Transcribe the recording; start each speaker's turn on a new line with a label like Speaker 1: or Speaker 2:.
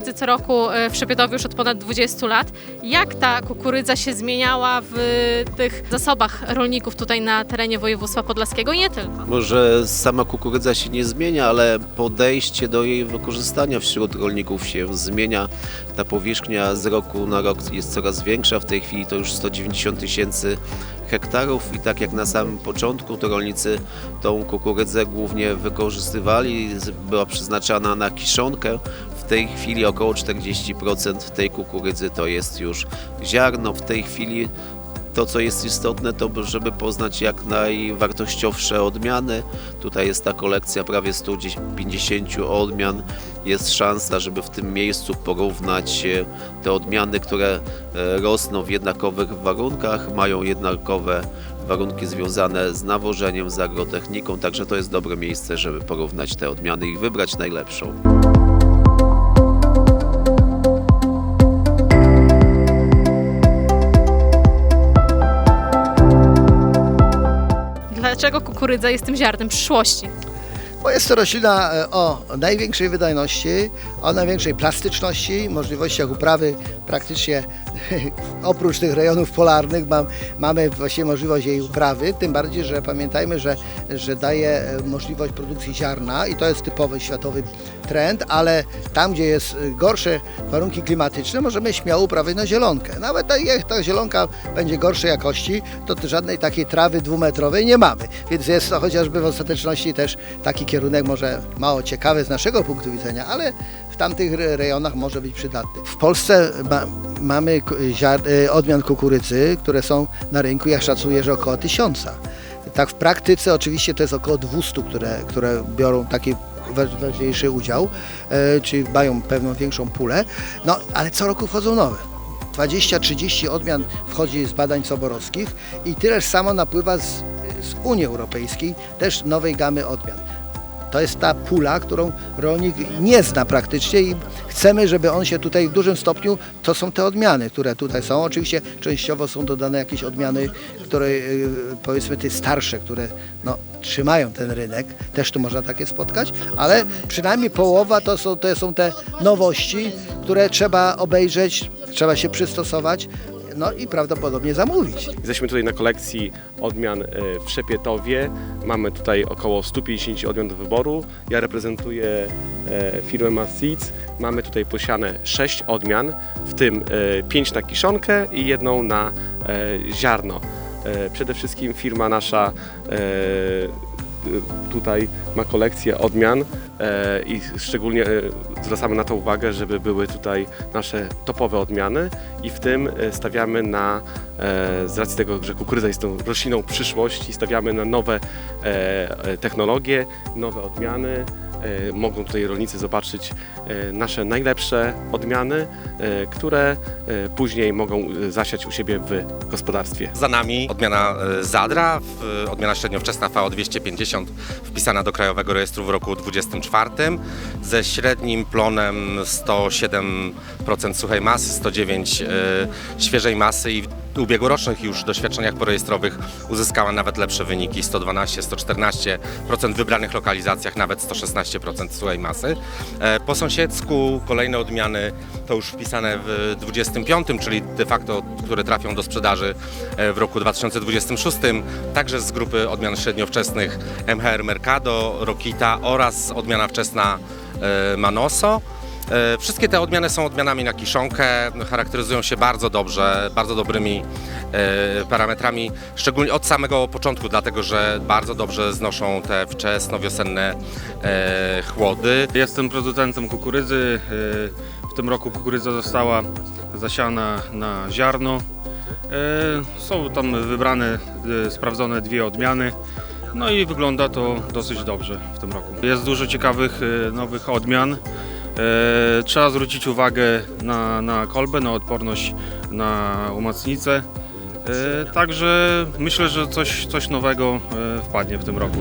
Speaker 1: czwarty roku e, w Szepietowie już od ponad 20 lat. Jak ta kukurydza się zmieniała w tych zasobach rolników tutaj na terenie województwa podlaskiego i nie tylko?
Speaker 2: Może sama kukurydza się nie zmienia, ale podejście do jej wykorzystania wśród rolników się zmienia. Ta powierzchnia z roku na rok jest coraz większa. W tej chwili to już 190 tysięcy hektarów i tak jak na samym początku to rolnicy tą kukurydzę głównie wykorzystywali, była przeznaczana na kiszonkę. Tej chwili około 40% tej kukurydzy to jest już ziarno. W tej chwili to, co jest istotne, to żeby poznać jak najwartościowsze odmiany. Tutaj jest ta kolekcja prawie 150 odmian. Jest szansa, żeby w tym miejscu porównać e, te odmiany, które e, rosną w jednakowych warunkach, mają jednakowe warunki związane z nawożeniem, z agrotechniką, także to jest dobre miejsce, żeby porównać te odmiany i wybrać najlepszą.
Speaker 1: Dlaczego kukurydza jest tym ziarnem przyszłości?
Speaker 3: Bo jest to roślina e, o największej wydajności, o największej plastyczności, możliwościach uprawy praktycznie oprócz tych rejonów polarnych mam, mamy właśnie możliwość jej uprawy, tym bardziej, że pamiętajmy, że, że daje e, możliwość produkcji ziarna i to jest typowy światowy trend, ale tam, gdzie jest e, gorsze warunki klimatyczne, możemy śmiało uprawiać na zielonkę. Nawet jak ta zielonka będzie gorszej jakości, to żadnej takiej trawy dwumetrowej nie mamy, więc jest to chociażby w ostateczności też taki kierunek może mało ciekawy z naszego punktu widzenia, ale w tamtych re- rejonach może być przydatny. W Polsce ma, mamy ziar, e, odmian kukurydzy, które są na rynku, ja szacuję, że około tysiąca. Tak w praktyce oczywiście to jest około 200, które, które biorą taki wa- ważniejszy udział, e, czyli mają pewną większą pulę, no ale co roku wchodzą nowe. 20-30 odmian wchodzi z badań soborowskich i tyleż samo napływa z, z Unii Europejskiej, też nowej gamy odmian. To jest ta pula, którą rolnik nie zna praktycznie i chcemy, żeby on się tutaj w dużym stopniu, to są te odmiany, które tutaj są. Oczywiście częściowo są dodane jakieś odmiany, które y, powiedzmy te starsze, które no, trzymają ten rynek, też tu można takie spotkać, ale przynajmniej połowa to są, to są te nowości, które trzeba obejrzeć, trzeba się przystosować, no i prawdopodobnie zamówić.
Speaker 4: Jesteśmy tutaj na kolekcji odmian e, w Szepietowie. Mamy tutaj około 150 odmian do wyboru. Ja reprezentuję e, firmę Mass Seeds. Mamy tutaj posiane 6 odmian, w tym 5 na kiszonkę i jedną na e, ziarno. E, Przede wszystkim firma nasza e, tutaj ma kolekcję odmian e, i szczególnie e, zwracamy na to uwagę, żeby były tutaj nasze topowe odmiany i w tym e, stawiamy na, z racji tego, że kukurydza jest tą rośliną przyszłości, stawiamy na nowe technologie, nowe odmiany. E, Mogą tutaj rolnicy zobaczyć e, nasze najlepsze odmiany, e, które później mogą zasiać u siebie w gospodarstwie.
Speaker 5: Za nami odmiana Zadra, odmiana średniowczesna VO250 wpisana do Krajowego Rejestru w roku 24 ze średnim plonem 107% suchej masy, 109 e, świeżej masy i ubiegłorocznych już doświadczeniach porejestrowych uzyskała nawet lepsze wyniki 112-114% w wybranych lokalizacjach nawet 116% suchej masy. E, Po sąsiedzku kolejne odmiany to już wpisane w 25, czyli de facto, które trafią do sprzedaży e, w roku 2026, także z grupy odmian średniowczesnych MHR Mercado, Rokita oraz odmiana wczesna e, Manoso. E, Wszystkie te odmiany są odmianami na kiszonkę, charakteryzują się bardzo dobrze, bardzo dobrymi e, parametrami, szczególnie od samego początku, dlatego że bardzo dobrze znoszą te wczesno-wiosenne e, chłody.
Speaker 6: Jestem producentem kukurydzy. W tym roku kukurydza została zasiana na ziarno. Są tam wybrane, sprawdzone dwie odmiany. No i wygląda to dosyć dobrze w tym roku. Jest dużo ciekawych nowych odmian. E, Trzeba zwrócić uwagę na, na kolbę, na odporność na umocnicę. E, Także myślę, że coś, coś nowego e, wpadnie w tym roku.